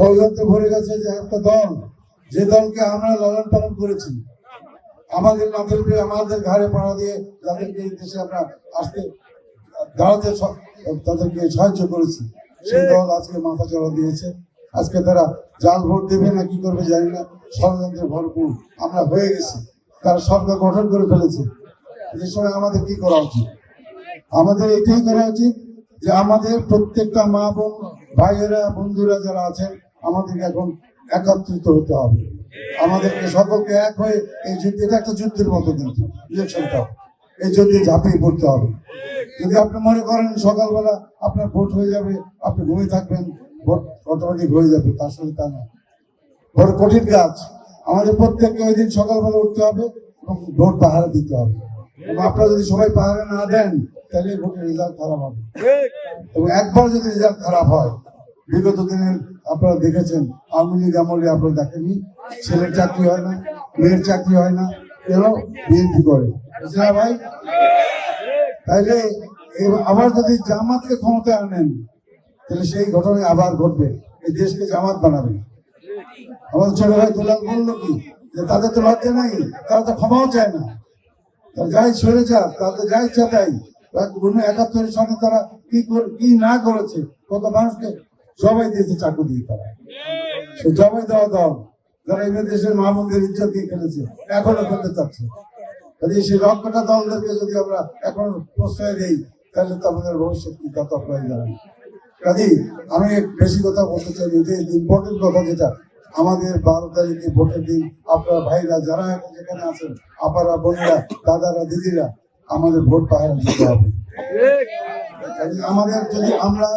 ষড়যন্ত্রে ভরে গেছে যে একটা দল, যে দলকে আমরা লালন পালন করেছি। আমাদের মাথার উপরে আমাদের ঘাড়ে পাড়া দিয়ে যাদেরকে এই দেশে আমরা আসতে, দাঁড়াতে তাদেরকে সাহায্য করেছি। সেই দল আজকে মাথা চড়া দিয়েছে। আজকে তারা জাল ভোট দেবে না, কি করবে জানি না। ষড়যন্ত্রে ভরপুর। আমরা হয়ে গেছি। তারা সরকার গঠন করে ফেলেছে। যে সময় আমাদের কি করা উচিত? আমাদের এটাই করা উচিত যে আমাদের প্রত্যেকটা মা বোন, ভাইয়েরা, বন্ধুরা যারা আছেন আমাদেরকে এখন একত্রিত হতে হবে। আমাদেরকে সকলকে এক হয়ে এই যুদ্ধ এটা একটা যুদ্ধের মতো কিন্তু ইলেকশনটা এই যুদ্ধে ঝাঁপিয়ে পড়তে হবে। যদি আপনি মনে করেন সকালবেলা আপনার ভোট হয়ে যাবে আপনি ঘুমিয়ে থাকবেন ভোট অটোমেটিক হয়ে যাবে তার সঙ্গে তা না বড় কঠিন কাজ। আমাদের প্রত্যেককে ওই দিন সকালবেলা উঠতে হবে এবং ভোট পাহারা দিতে হবে। এবং আপনারা যদি সবাই পাহারা না দেন তাহলে ভোটের রেজাল্ট খারাপ হবে। এবং একবার যদি রেজাল্ট খারাপ হয় বিগত দিনের আপনারা দেখেছেন, আওয়ামী লীগ আমলে আপনারা দেখেননি। ছেলের চাকরি হয় না, মেয়ের চাকরি হয় না কেন বিএনপি করে। ভাই? তাইলে আবার যদি জামাতকে ক্ষমতায় আনেন, তাহলে সেই ঘটনা আবার ঘটবে। এই দেশকে জামাত বানাবে। আমাদের ছোট ভাই দুলাল বলল কি, যে তাদের তো লজ্জা নাই, তারা তো ক্ষমাও চায় না। তারা যাই সরে যাক তাদের যা ইচ্ছা তাই উনিশশো একাত্তর সালে তারা কি কি না করেছে, কত মানুষকে সবাই দিয়েছে চাকু দিয়ে তারা। সে জবাই দেওয়া দল, যারা এই দেশের মাহমুদের ইজ্জত দিয়ে ফেলেছে এখনও করতে চাচ্ছে। যদি সেই রক্ষটা দলদেরকে যদি আমরা এখন প্রশ্রয় দেই, তাহলে তো আমাদের ভবিষ্যৎ কি তা তো আপনারাই জানেন কাজী, আমি বেশি কথা বলতে চাই যে ইম্পর্টেন্ট কথা যেটা, আমাদের বারো তারিখে ভোটের দিন, আপনারা ভাইরা যারা এখন যেখানে আছেন, আপারা, বোনেরা, দাদারা, দিদিরা, আমাদের ভোট পাহারা দিতে হবে। আমাদের যদি আমরা,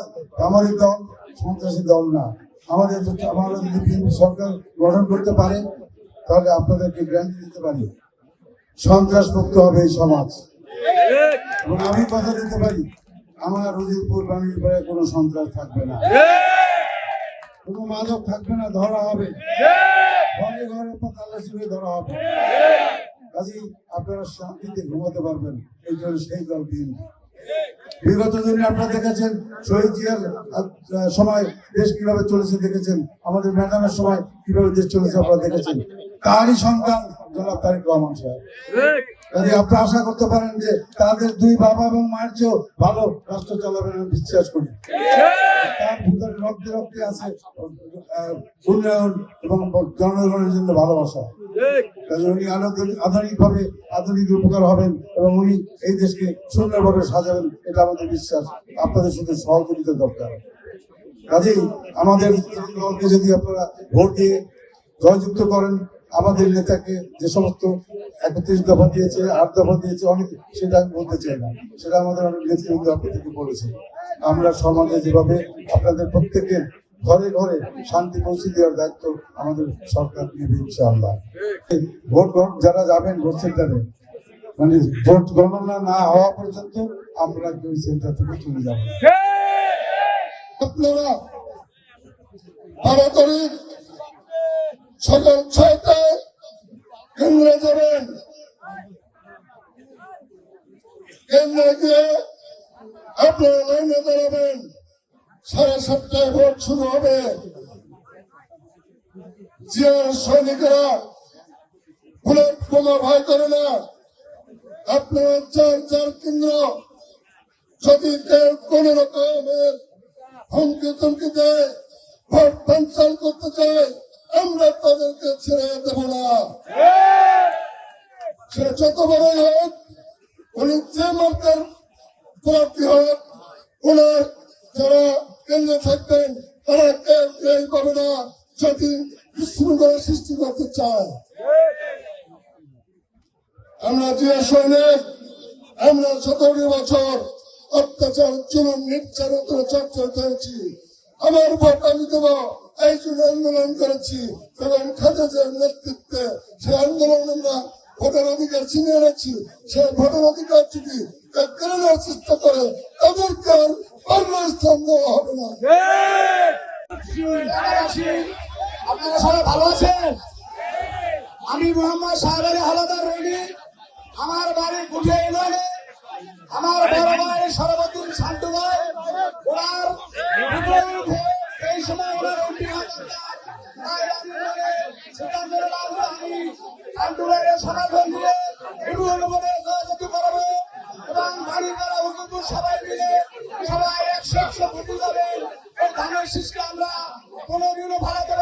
আমাদের দল সন্ত্রাসী দল না। আমাদের আমরা যদি বিএনপি সরকার গঠন করতে পারে, তাহলে আপনাদেরকে গ্যারান্টি দিতে পারি। সন্ত্রাস মুক্ত হবে এই সমাজ। এবং আমি কথা দিতে পারি, আমার রুজিরপুর পরে কোনো সন্ত্রাস থাকবে না। কোনো মাদক থাকবে না, ধরা হবে। ঘরে ঘরে তালাশি হয়ে ধরা হবে। কাজী আপনারা শান্তিতে ঘুমাতে পারবেন। এই জন্য সেই দল বিএনপি। বিগত দিনে আপনারা দেখেছেন শহীদ জিয়ার সময় দেশ কীভাবে চলেছে দেখেছেন, আমাদের ম্যাডামের সময় কীভাবে দেশ চলেছে আপনারা দেখেছেন। তারই সন্তান জনাব তারেক রহমান সাহেব। যদি আপনি আশা করতে পারেন যে তাদের দুই বাবা এবং মায়ের চেয়েও ভালো রাষ্ট্র চালাবেন আমি বিশ্বাস করি। তার ভিতরে রক্তে রক্তে আছে উন্নয়ন এবং জনগণের জন্য ভালোবাসা। উনি আধুনিক ভাবে আধুনিক উপকার হবেন এবং উনি এই দেশকে সুন্দরভাবে সাজাবেন, এটা আমাদের বিশ্বাস। আপনাদের সাথে সহযোগিতা দরকার। কাজেই আমাদের দলকে যদি আপনারা ভোট দিয়ে জয়যুক্ত করেন, আমাদের নেতাকে যে সমস্ত একত্রিশ দফা দিয়েছে, আট দফা দিয়েছে, অনেক সেটা আমি বলতে চাই না। সেটা আমাদের অনেক নেতৃবৃন্দ আপনাদেরকে বলেছে। আমরা সমাজে যেভাবে আপনাদের প্রত্যেকের ঘরে ঘরে শান্তি পৌঁছে দেওয়ার দায়িত্ব আমাদের সরকার নেবে ইনশাআল্লাহ। ভোট যারা যাবেন ভোট সেন্টারে মানে ভোট গণনা না হওয়া পর্যন্ত আমরা ওই সেন্টার থেকে চলে যাব। আপনারা তাড়াতাড়ি সকাল ছয়টায় কেন্দ্রে যাবেন। কেন্দ্রে গিয়ে আপনারা লাইনে দাঁড়াবেন। সাড়ে সাতটায় ভোট শুরু হবে। জিয়ার সৈনিকরা বুলেট বোমা ভয় করে না, আপনারা চার চার কেন্দ্র যদি কোন রকমের হুমকি তুমকি দেয়, ভোট ক্যান্সেল করতে চায়, আমরা তাদেরকে ছেড়ে দেব না। সে যত বড়ই হোক, উনি যে মার্কের প্রার্থী হোক ওনার যারা কেন্দ্রে থাকবেন, তারা কেউ কেউ পাবে না যদি বিশৃঙ্খলা সৃষ্টি করতে চায়। আমরা যে সৈনিক, আমরা সতেরো বছর অত্যাচার চুলন নির্যাতন চর্চা করেছি। আমার ভোট আমি দেব, এই জন্য আন্দোলন করেছি এবং খালেদার নেতৃত্বে সে আন্দোলন আমরা ভোটার অধিকার ছিনিয়ে এনেছি, সে ভোটার অধিকার যদি নেওয়ার চেষ্টা করে, তাদেরকে আপনারা সবাই ভালো আছেন? আমি মোহাম্মদ সাহেবের হালাদার রইলি আমার বাড়ি গুঠে ইউনিয়নে আমার বড় ভাই সরবদ্দিন শান্তু ভাই। ওনার এই সময় ওনার ভাড়াতে পারব